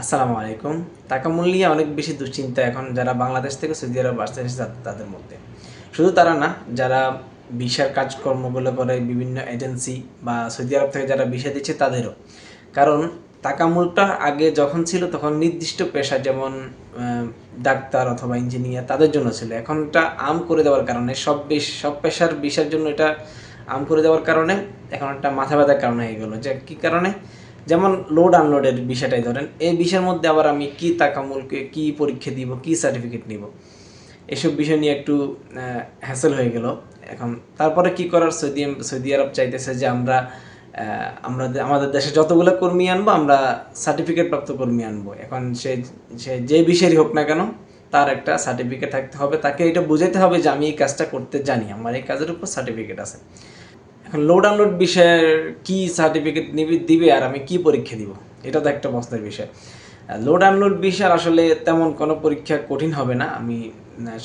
আসসালামু আলাইকুম। টাকা মূল্য নিয়ে অনেক বেশি দুশ্চিন্তা এখন যারা বাংলাদেশ থেকে সৌদি আরব আসতে এসেছে তাদের মধ্যে। শুধু তারা না, যারা ভিসার কাজকর্মগুলো করে বিভিন্ন এজেন্সি বা সৌদি আরব থেকে যারা ভিসা দিচ্ছে তাদেরও। কারণ টাকা মূলটা আগে যখন ছিল তখন নির্দিষ্ট পেশা যেমন ডাক্তার অথবা ইঞ্জিনিয়ার তাদের জন্য ছিল। এখন এটা আম করে দেওয়ার কারণে সব বেশ সব পেশার ভিসার জন্য এটা আম করে দেওয়ার কারণে এখন একটা মাথা ব্যথার কারণে হয়ে গেলো। যে কী কারণে? যেমন লোড আনলোডের বিষয়টাই ধরেন, এই বিষয়ের মধ্যে আবার আমি কি তাকামূলকে কি পরীক্ষা দিব, কি সার্টিফিকেট নিব, এসব বিষয় নিয়ে একটু হ্যাসেল হয়ে গেল। এখন তারপরে কি করার? সৌদি সৌদি আরব চাইতেছে যে আমরা আমরা আমাদের দেশে যতগুলো কর্মী আনব, আমরা সার্টিফিকেট প্রাপ্ত কর্মী আনব। এখন সে সে যে বিষয়েরই হোক না কেন, তার একটা সার্টিফিকেট থাকতে হবে। তাকে এটা বুঝাইতে হবে যে আমি এই কাজটা করতে জানি, আমার এই কাজের উপর সার্টিফিকেট আছে। এখন লোড আনলোড বিষয়ের কি সার্টিফিকেট নিবি, দিবে আর আমি কি পরীক্ষা দিব? এটা তো একটা প্রশ্নের বিষয়। লোড আনলোড বিষয়ের আসলে তেমন কোনো পরীক্ষা কঠিন হবে না। আমি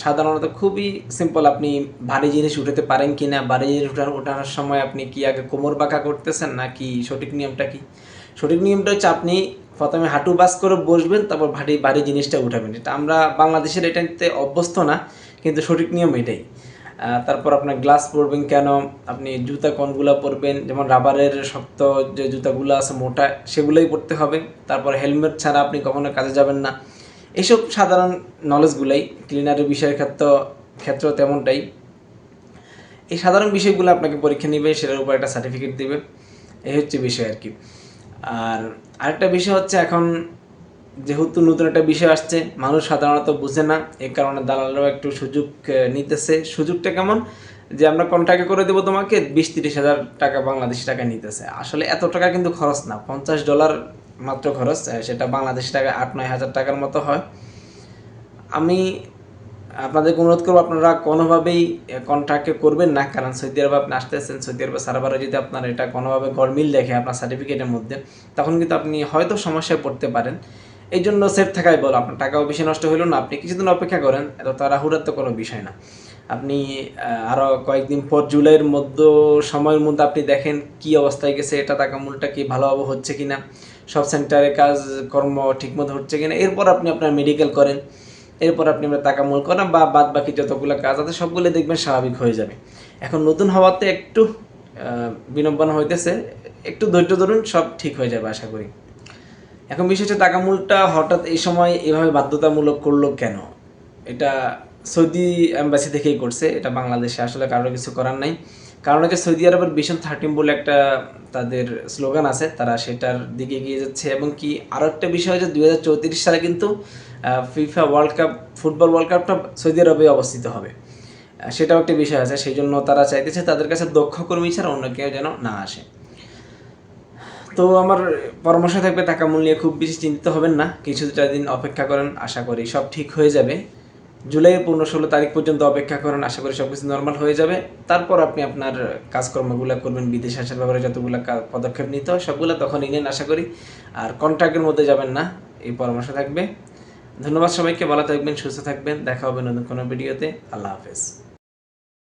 সাধারণত খুবই সিম্পল আপনি ভারী জিনিস উঠাতে পারেন কি না ভারী জিনিস উঠানোর ওঠানোর সময় আপনি কি আগে কোমর বাঁকা করতেছেন নাকি সঠিক নিয়মটা কি? সঠিক নিয়মটা হচ্ছে আপনি প্রথমে হাঁটু বাস করে বসবেন, তারপর ভারী ভারী জিনিসটা উঠাবেন। এটা আমরা বাংলাদেশের এটাতে অভ্যস্ত না, কিন্তু সঠিক নিয়ম এটাই। তারপর আপনার গ্লাস পরবেন কেন? আপনি জুতা কোনগুলো পরবেন? যেমন রাবারের শক্ত যে জুতাগুলো আছে মোটা, সেগুলোই পরতে হবে। তারপর হেলমেট ছাড়া আপনি কখনো কাজে যাবেন না। এইসব সাধারণ নলেজগুলাই ক্লিনারের বিষয়ের ক্ষেত্র ক্ষেত্র তেমনটাই। এই সাধারণ বিষয়গুলো আপনাকে পরীক্ষা নেবে, সেটার উপর একটা সার্টিফিকেট দেবে। এই হচ্ছে বিষয় আর কি। আর আরেকটা বিষয় হচ্ছে এখন যেহেতু নতুন একটা বিষয় আসছে, মানুষ সাধারণত বুঝে না এই কারণে দালালরাও একটু সুযোগ নিতেছে। সুযোগটা কেমন? যে আমরা কন্ট্রাক্টে করে দেবো তোমাকে, বিশ তিরিশ হাজার টাকা বাংলাদেশি টাকা নিতেছে। আসলে এত টাকা কিন্তু খরচ না, পঞ্চাশ ডলার মাত্র খরচ সেটা বাংলাদেশি টাকা আট নয় হাজার টাকার মতো হয়। আমি আপনাদের অনুরোধ করব, আপনারা কোনোভাবেই কন্ট্রাক্টে করবেন না, কারণ সৌদি আরবে আপনি আসতেছেন, সৌদি আরবে সার্ভারে যদি আপনার এটা কোনোভাবে গরমিল দেখে, আপনার সার্টিফিকেটের মধ্যে, তখন কিন্তু আপনি হয়তো সমস্যায় পড়তে পারেন। এই জন্য সেফ থাকাই বলো আপনার টাকাও বেশি নষ্ট হইল না। আপনি কিছুদিন অপেক্ষা করেন এত তাড়াহুড়ার তো কোনো বিষয় না। আপনি আহ, আরও কয়েকদিন পর জুলাইয়ের মধ্যে সময়ের মধ্যে আপনি দেখেন কি অবস্থায় গেছে এটা টাকা মূলটা কি ভালোভাবে হচ্ছে কিনা সব সেন্টারে কাজ কর্ম ঠিকমতো হচ্ছে কিনা এরপর আপনি আপনার মেডিকেল করেন এরপর আপনি আপনার টাকা মূল করেন বা বাদ বাকি যতগুলো কাজ আছে সবগুলো দেখবেন স্বাভাবিক হয়ে যাবে। এখন নতুন হওয়াতে একটু আহ, বিড়ম্বনা হইতেছে একটু ধৈর্য ধরুন সব ঠিক হয়ে যাবে আশা করি। এখন বিশেষ হচ্ছে টাকা মূলটা হঠাৎ এই সময় এভাবে বাধ্যতামূলক করল কেন? এটা সৌদি এম্বাসি থেকেই করছে, এটা বাংলাদেশে আসলে কারোর কিছু করার নাই। কারণ হচ্ছে সৌদি আরবের ভিশন থার্টিন বলে একটা তাদের স্লোগান আছে, তারা সেটার দিকে এগিয়ে যাচ্ছে। এবং কি আরও একটা বিষয় হচ্ছে দু হাজার চৌত্রিশ সালে কিন্তু FIFA world cup football world কাপটা সৌদি আরবে অবস্থিত হবে। সেটাও একটা বিষয় আছে সেই জন্য তারা চাইতেছে তাদের কাছে দক্ষ কর্মী ছাড়া অন্য কেউ যেন না আসে। তো আমার পরামর্শ থাকবে টাকা মূল নিয়ে খুব বেশি চিন্তিত হবেন না। কিছুটা দিন অপেক্ষা করেন, আশা করি সব ঠিক হয়ে যাবে। জুলাইয়ের পনেরো ষোলো তারিখ পর্যন্ত অপেক্ষা করেন, আশা করি সব কিছু নর্মাল হয়ে যাবে। তারপর আপনি আপনার কাজকর্মগুলো করবেন, বিদেশে আসার ব্যাপারে যতগুলো পদক্ষেপ নিতে হয়, সবগুলো তখনই নেন আশা করি। আর কন্ট্রাক্টের মধ্যে যাবেন না, এই পরামর্শ থাকবে। ধন্যবাদ সবাইকে, ভালো থাকবেন, সুস্থ থাকবেন। দেখা হবে নতুন কোনো ভিডিওতে। আল্লাহ হাফেজ।